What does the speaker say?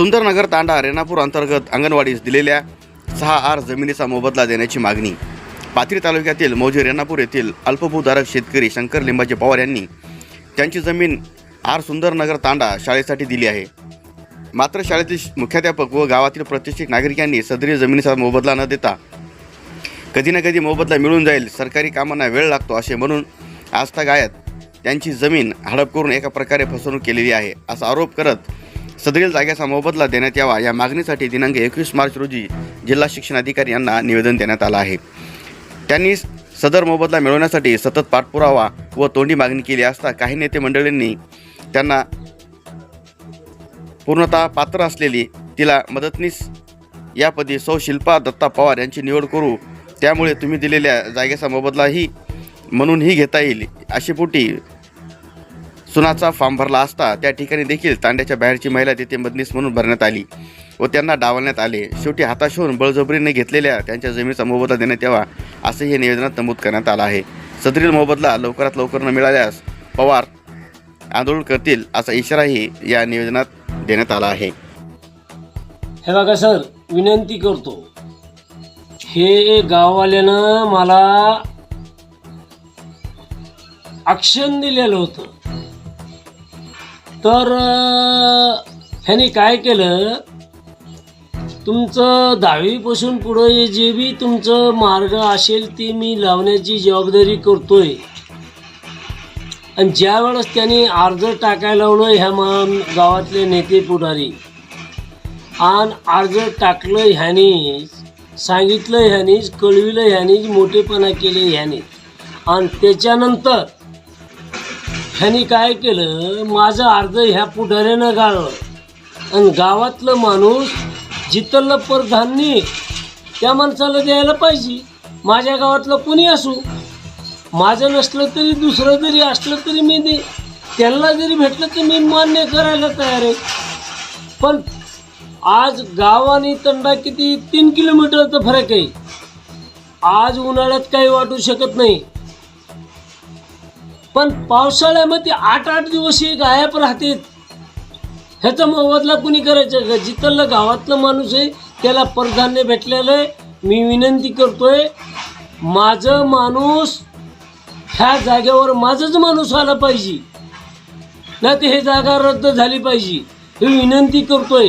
सुंदरनगर तांडा रेणापूर अंतर्गत अंगणवाडीस दिलेल्या सहा आर जमिनीचा मोबदला देण्याची मागणी. पाथरी तालुक्यातील मौजे रेणापूर येथील अल्पभूधारक शेतकरी शंकर लिंबाचे पवार यांनी त्यांची जमीन आर सुंदरनगर तांडा शाळेसाठी दिली आहे. मात्र शाळेतील मुख्याध्यापक व गावातील प्रतिष्ठित नागरिकांनी सदरीय जमिनीचा मोबदला न देता कधी ना कधी मोबदला मिळून जाईल सरकारी कामांना वेळ लागतो असे म्हणून आस्था गायत त्यांची जमीन हडप करून एका प्रकारे फसवणूक केलेली आहे असा आरोप करत सदरील जागेचा मोबदला देण्यात यावा. या मागणीसाठी दिनांक एकवीस मार्च रोजी जिल्हा शिक्षण अधिकारी यांना निवेदन देण्यात आलं आहे. त्यांनी सदर मोबदला मिळवण्यासाठी सतत पाठपुरावा व तोंडी मागणी केली असता काही नेते मंडळींनी त्यांना पूर्णतः पात्र असलेली तिला मदतनीस यापदी सौ शिल्पा दत्ता पवार यांची निवड करू त्यामुळे तुम्ही दिलेल्या जागेचा मोबदलाही म्हणूनही घेता येईल अशी पोटी सुनाचा फॉर्म भरला असता त्या ठिकाणी देखील तांड्याच्या बाहेरची महिला तिथे मदनीस म्हणून भरण्यात आली व त्यांना डावलण्यात आले. शेवटी हाताश होऊन बळजबरीने घेतलेल्या त्यांच्या जमिनीचा मोबदला देण्यात यावा असंही या निवेदनात नमूद करण्यात आलं आहे. सदरील मोबदला लवकरात लवकर न मिळाल्यास पवार आंदोलन करतील असा इशाराही या निवेदनात देण्यात आला आहे. हे बघा सर विनंती करतो. हे गाववाल्यानं मला आक्षण दिलेलं होतं. तर अं, ह्याने काय केलं? तुमचं दहावीपासून पुढं जे बी तुमचं मार्ग असेल ते मी लावण्याची जबाबदारी करतोय. आणि ज्या वेळेस त्यांनी अर्ज टाकायला लावलं ह्या मा गावातले नेते पुढारी आणि अर्ज टाकलं ह्यानी सांगितलं ह्यानीच कळविलं ह्यानीच मोठेपणा केले ह्यानी आणि त्याच्यानंतर ह्यानी काय केलं? माझं अर्ध ह्या पुढाऱ्यानं गाळलं. आणि गावातलं माणूस जिथलं धान्य त्या माणसाला द्यायला पाहिजे. माझ्या गावातलं कोणी असू. माझं नसलं तरी दुसरं जरी असलं तरी मी दे. त्यांना जरी भेटलं तर मी मान्य करायला तयार आहे. पण आज गाव आणि तंडा किती? तीन किलोमीटरचा फरक आहे. आज उन्हाळ्यात काही वाटू शकत नाही. पण पावसाळ्यामध्ये आठ आठ दिवस हे गायब राहते ह्याचा मोबदला कुणी करायचं? का जिथलं गावातलं माणूस आहे त्याला प्राधान्य भेटलेलं आहे. मी विनंती करतोय माझं माणूस ह्या जागेवर माझंच माणूस आला पाहिजे. नाही तर हे जागा रद्द झाली पाहिजे. ही विनंती करतोय.